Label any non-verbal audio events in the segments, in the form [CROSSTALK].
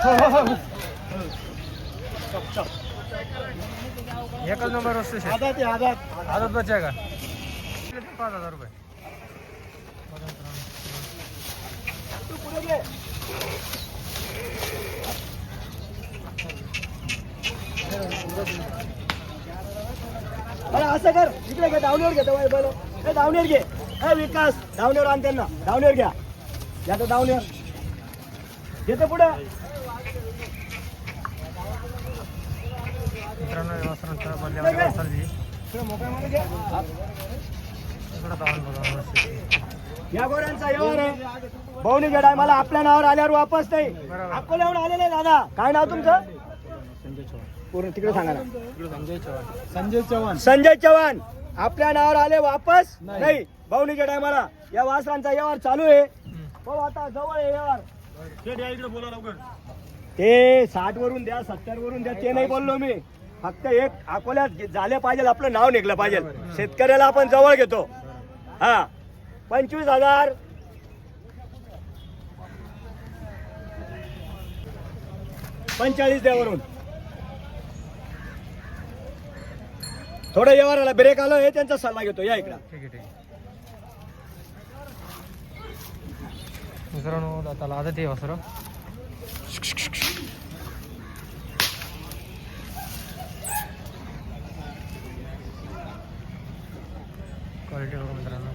ये कल नंबर उससे आदत आदत। आदत बचेगा। पाँच हज़ार रुपये। अरे कर इकडे घे डावणीवर घेतो बोलो ए घे. ए विकास डावणीवर आण त्यांना. डावणीवर घ्या. घ्या तर डावणीवर मित्रांनो या वस्त्रांचा बदल्यामध्ये इकडं बघा व्यवस्थित. या गोऱ्यांचा टायमाला आपल्या नावावर आल्यावर वापस नाही. बरोबर. अकोल्याहून आलेले दादा. काय नाव तुमचं? पूर्ण तिकडे सांगा ना. संजय चव्हाण. संजय चव्हाण. संजय चव्हाण आपल्या नावावर आले वापस नाही. भाऊनीच्या टायमाला या वासरांचा व्यवहार चालू आहे. हो आता जवळ आहे व्यवहार. इकडे बोला लवकर. ते साठ वरून द्या सत्तर वरून द्या ते नाही बोललो मी. फक्त एक अकोल्यात झाले पाहिजे आपलं नाव निघलं पाहिजे. शेतकऱ्याला आपण जवळ घेतो. हा. पंचवीस हजार. पंचेचाळीस द्या वरून. थोडं व्यवहाराला ब्रेक आलो हे त्यांचा सल्ला घेतो. या इकडं. मित्रांनो आता लादत आहे सर क्वालिटी बघा मित्रांनो.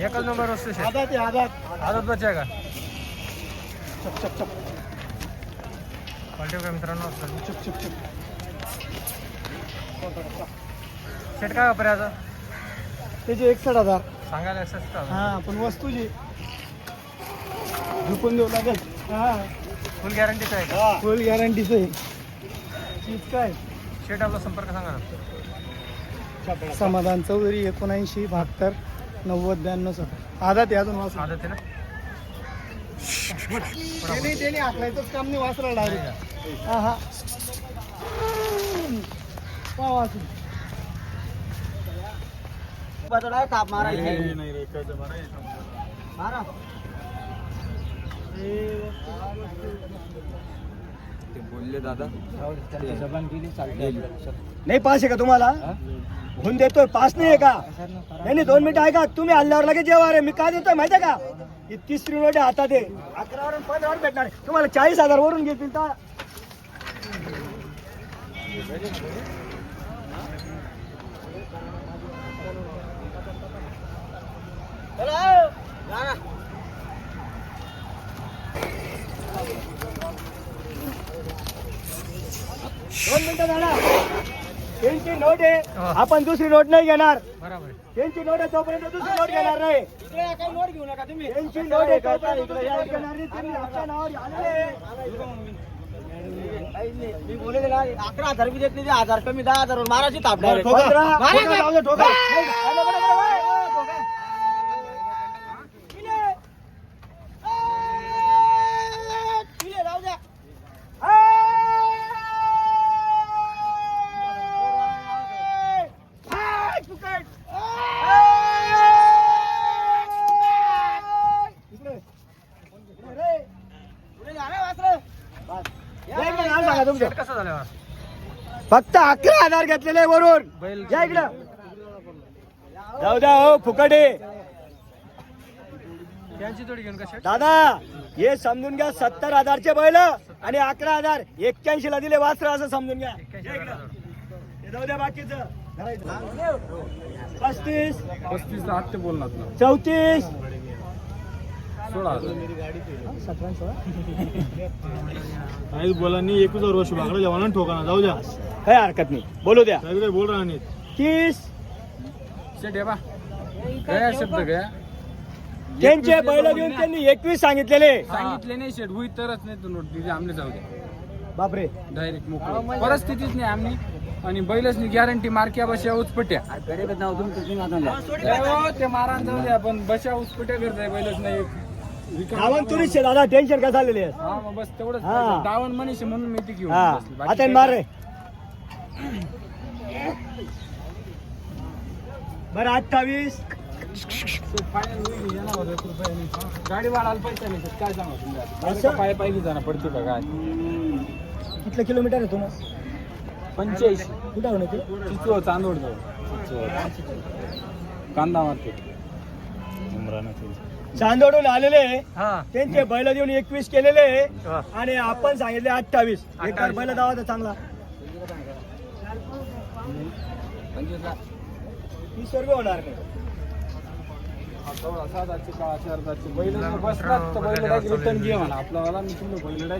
एकच नंबर वस्तू शेट आदात आदात आदत बच्चा आहे का क्वालिटी बघा मित्रांनो वस्त्रांची. शेट काय वापर आता? त्याचे एकसठ हजार. सांगायला का? हा पण वस्तूची. झुकून देऊ लागेल. हा. फुल गॅरंटीच आहे का? फुल गॅरंटीच आहे. चीज काय? शेट आपला संपर्क सांगा ना. समाधान चौधरी एकोणऐंशी बहात्तर नव्वद ब्याण्णव सत्तर. आधा ते अजून वाचला आदत आहे ना? [LAUGHS] त्याने त्याने आखलायचंच काम नाही वाचला डायरेक्ट हा हा. पहा वाचून मारा बोलले दादा। नाही पास आहे का तुम्हाला होऊन देतोय पास नाही आहे का नाही नाही दोन मिनिटं ऐका तुम्ही हल्ल्यावर लगेच जेव्हा आहे मी काय देतोय माहिती आहे का ही तिसरी नोट आहे हातात आहे अकरावर आणि पंधरावर भेटणार तुम्हाला चाळीस हज़ार वरून घेतील तर दोन मिनिटं झाला त्यांची नोट आहे. आपण दुसरी नोट नाही घेणार. त्यांची नोट आहे तोपर्यंत दुसरी नोट घेणार नाही नोट घेऊ नका तुम्ही त्यांची नोट आहे तोपर्यंत दुसरी नोट घेणार नाही तुम्ही आपल्या नावावर आलेले मी बोलले ना अकरा हजार बी देत नाही ते हजार कमी दहा हजार माराची ताप. पंधरा. ठोका? जाऊ दे, ठोका. नाही. हो, ठोका. किले. किले, जाऊ द्या. हाय! हाय, फुकट. इकडे. इकडे रे. पुढे जा रे, वासरे. या इकडे, नाव सांगा तुमचं. शेट कसं झालं फक्त अकरा हजार घेतलेले वरून. या इकडं. जाऊ द्या हो फुकटे दादा हे समजून घ्या सत्तर हजारचे बैल आणि अकरा हजार. एक्क्याऐंशी ला दिले वास्त्र असं समजून घ्या. जाऊ द्या बाकीच. पस्तीस. पस्तीस आठ ते बोलणार चौतीस. सोळा सतरा सोळा काही बोला नाही एकच वर्ष जेवण ठोकाना जाऊ द्या. काही हरकत नाही. बोलू द्या. काही काही बोल रहा नाही. तीस हे बा शब्द त्यांचे बैल देऊन त्यांनी एकवीस सांगितलेले. सांगितले नाही शेट. होई तरच नाही तो नोट दिली. आमने जाऊ द्या. बापरे. डायरेक्ट मोकळं. परिस्थितीच नाही आम्ही आणि बैलच नाही. गॅरंटी मारक्या बशा उचपट्या. हो, ते मारा जाऊ द्या पण बशा उचपट्या करताय बैलच नाही. गावन तुरीच शे दादा टेन्शन का झालेले आहे? हा मग बस तेवढंच. हा. पाहिजे. दावण मनीष आहे म्हणून मी ती घेऊन हा. बसली. बाकी आता काही मार रे. बरं अठ्ठावीस. होईल, एक. गाडी वाढायला पैसे नाही तर काय सांगा तुम्ही? असं? पाय पायी जाणं पडते का काय? कितलं किलोमीटर आहे तुम्हाला? पंच्याऐंशी. कुठं होणार ते चिचो चांदोड जाऊ कांदा मार्केट. चांदोडून आलेले. हा. त्यांचे बैल देऊन एकवीस केलेले. हा. आणि आपण सांगितले अठ्ठावीस. एकर बैल दावा चांगला. तीस रुपये होणार नाही. बैल बसलात तर बैल रिटर्न घे म्हणा. आपला वाला मी तुला बैल